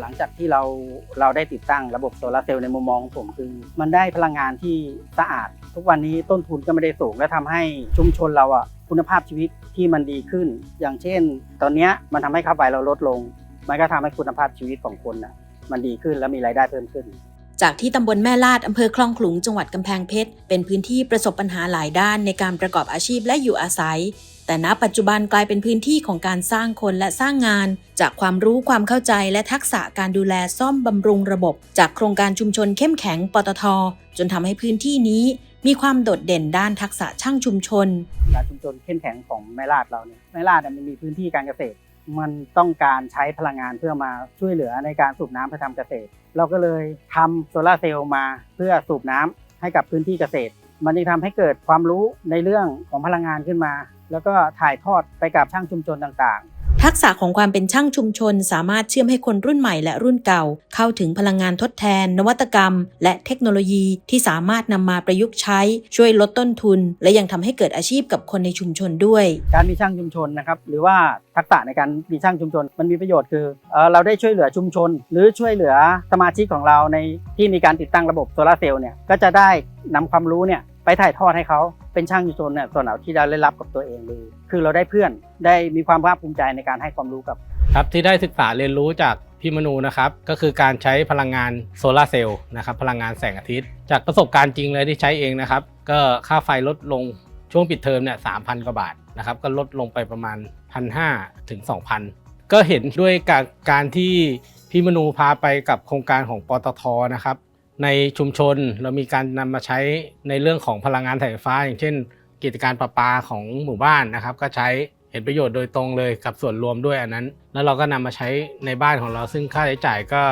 หลังจากที่เราเราได้ติดตั้งระบบโซลาเซลล์ในมุมมองของผมคือ มันได้พลังงานที่สะอาด ทุกวันนี้ต้นทุนก็ไม่ได้สูง และทำให้ชุมชนเราอะคุณภาพชีวิตที่มันดีขึ้น อย่างเช่น ตอนนี้มันทำให้ค่าไฟเราลดลง มันก็ทำให้คุณภาพชีวิตของคนอะมันดีขึ้นและมีรายได้เพิ่มขึ้น จากที่ตำบลแม่ลาดอำเภอคลองขลุงจังหวัดกำแพงเพชร เป็นพื้นที่ประสบปัญหาหลายด้านในการประกอบอาชีพและอยู่อาศัย แต่ณปัจจุบันกลายเป็นพื้นที่ของการสร้างคนและสร้างงาน จากความรู้ความเข้าใจและทักษะการดูแลซ่อมบำรุงระบบ จากโครงการชุมชนเข้มแข็งปตท จนทำให้พื้นที่นี้ มีความโดดเด่นด้านทักษะช่างชุมชนการชุมชนเข้มแข็งของแม่ลาดเราเนี่ยแม่ลาดมันมีพื้นที่การเกษตร มันต้องการใช้พลังงานเพื่อมาช่วยเหลือในการสูบน้ำเพื่อทำเกษตร เราก็เลยทำโซลาร์เซลล์มาเพื่อสูบน้ำให้กับพื้นที่เกษตร มันจึงทำให้เกิดความรู้ในเรื่องของพลังงานขึ้นมา แล้วก็ถ่ายทอดไปกับช่างชุมชนต่างๆ ทักษะของความเป็นช่างชุมชน สามารถเชื่อมให้คนรุ่นใหม่และรุ่นเก่า เข้าถึงพลังงานทดแทน นวัตกรรม และเทคโนโลยีที่สามารถนำมาประยุกต์ใช้ ช่วยลดต้นทุน และยังทำให้เกิดอาชีพกับคนในชุมชนด้วย การมีช่างชุมชนนะครับหรือว่าทักษะในการมีช่างชุมชน มันมีประโยชน์คือเอ่อเราได้ช่วยเหลือชุมชน หรือช่วยเหลือสมาชิกของเราในที่มีการติดตั้งระบบโซลาร์เซลล์เนี่ยก็จะได้นำความรู้เนี่ย ไปถ่ายทอดให้เขาเป็นช่างชุมชนเนี่ยส่วนไหนที่เราได้รับกับตัวเองเลยคือเราได้เพื่อนได้มีความภาคภูมิใจในการให้ความรู้กับ ครับที่ได้ศึกษาเรียนรู้จากพี่มนูนะครับก็คือการใช้พลังงานโซลาร์เซลล์นะครับพลังงานแสงอาทิตย์ จากประสบการณ์จริงเลยที่ใช้เองนะครับ ก็ค่าไฟลดลงช่วงปิดเทอมเนี่ยสามพันกว่าบาทนะครับก็ลดลงไปประมาณ 1,500ถึง2,000 ก็เห็นด้วยการการที่พี่มนูพาไปกับโครงการของปตทนะครับ ในชุมชนเรามีการนำมาใช้ในเรื่องของพลังงานไฟฟ้า อย่างเช่น กิจการประปาของหมู่บ้านนะครับ ก็ใช้เห็นประโยชน์โดยตรงเลยกับส่วนรวมด้วยอันนั้น แล้วเราก็นำมาใช้ในบ้านของเรา ซึ่งค่าใช้จ่ายก็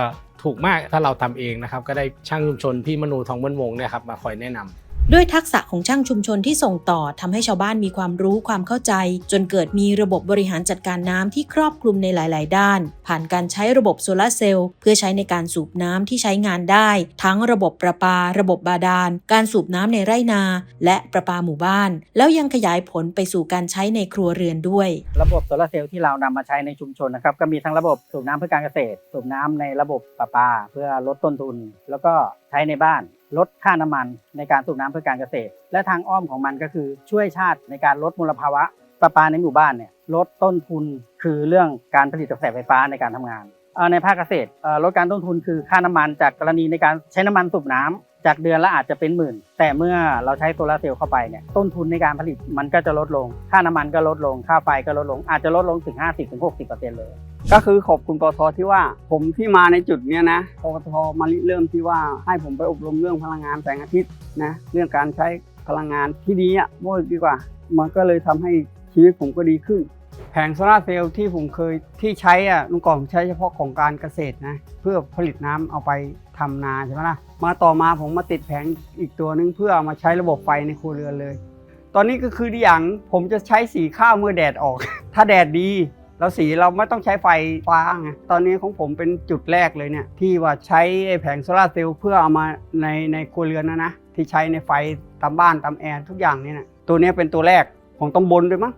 ถูกมากถ้าเราทำเองนะครับ ก็ได้ช่างชุมชนพี่มนูทองบนวงเนี่ยครับมาคอยแนะนำ ด้วยทักษะของช่างชุมชนที่ส่งต่อทำให้ชาวบ้านมีความรู้ความเข้าใจ จนเกิดมีระบบบริหารจัดการน้ำที่ครอบคลุมในหลาย ๆ ด้าน ผ่านการใช้ระบบโซลาร์เซลล์เพื่อใช้ในการสูบน้ำที่ใช้งานได้ ทั้งระบบประปา ระบบบาดาล การสูบน้ำในไร่นา และประปาหมู่บ้าน แล้วยังขยายผลไปสู่การใช้ในครัวเรือนด้วย ระบบโซลาร์เซลล์ที่เรานำมาใช้ในชุมชนนะครับก็มีทั้งระบบสูบน้ำเพื่อการเกษตร สูบน้ำในระบบประปา เพื่อลดต้นทุน แล้วก็ใช้ในบ้าน ลดค่าน้ำมันในการสูบน้ำเพื่อการเกษตร และทางอ้อมของมันก็คือช่วยชาติในการลดมลภาวะประปาในหมู่บ้านเนี่ยลดต้นทุนคือเรื่องการผลิตกระแสไฟฟ้าในการทำงานในภาคเกษตรลดการต้นทุนคือค่าน้ำมันจากกรณีในการใช้น้ำมันสูบน้ำ จากเดือนละอาจจะเป็นหมื่น แต่เมื่อเราใช้โซลาร์เซลล์เข้าไปเนี่ยต้นทุนในการผลิตมันก็จะลดลง ค่าน้ำมันก็ลดลง ค่าไฟก็ลดลง อาจจะลดลงถึง 50-60%เลย ก็คือขอบคุณปตทที่ว่าผมที่มาในจุดเนี้ยนะปตทมาริเริ่มที่ว่าให้ผมไปอบรมเรื่องพลังงานแสงอาทิตย์นะเรื่องการใช้พลังงานที่ดีอะว่าดีกว่า มันก็เลยทำให้ชีวิตผมก็ดีขึ้น แผงโซลาร์เซลล์ที่ผมเคยที่ใช้อะลุงก่อนใช้เฉพาะของการเกษตรนะเพื่อผลิตน้ำเอาไปทำนาใช่ไหมล่ะ มาต่อมาผมมาติดแผงอีกตัวนึงเพื่อเอามาใช้ระบบไฟในครัวเรือนเลย ตอนนี้ก็คืออย่างผมจะใช้สีข้าวเมื่อแดดออก ถ้าแดดดีเราสีเราไม่ต้องใช้ไฟฟ้าไงตอนนี้ของผมเป็นจุดแรกเลยเนี่ยที่ว่าใช้แผงโซลาร์เซลล์เพื่อเอามาในในครัวเรือนนะนะที่ใช้ในไฟตามบ้านตามแอร์ทุกอย่างเนี่ยนะตัวนี้เป็นตัวแรกของตำบลด้วยมั้ง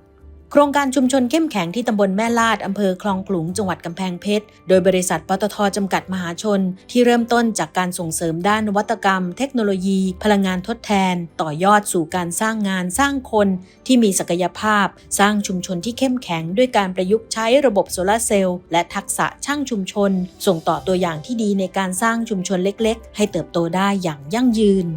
โครงการชุมชนเข้มแข็งที่ตำบลแม่ลาดอำเภอคลองขลุงจังหวัดกำแพงเพชร โดยบริษัทปตทจำกัดมหาชน ที่เริ่มต้นจากการส่งเสริมด้านนวัตกรรม เทคโนโลยี พลังงานทดแทน ต่อยอดสู่การสร้างงานสร้างคนที่มีศักยภาพ สร้างชุมชนที่เข้มแข็ง ด้วยการประยุกต์ใช้ระบบโซลาร์เซลล์และทักษะช่างชุมชน ส่งต่อตัวอย่างที่ดีในการสร้างชุมชนเล็ก ๆ ให้เติบโตได้อย่างยั่งยืน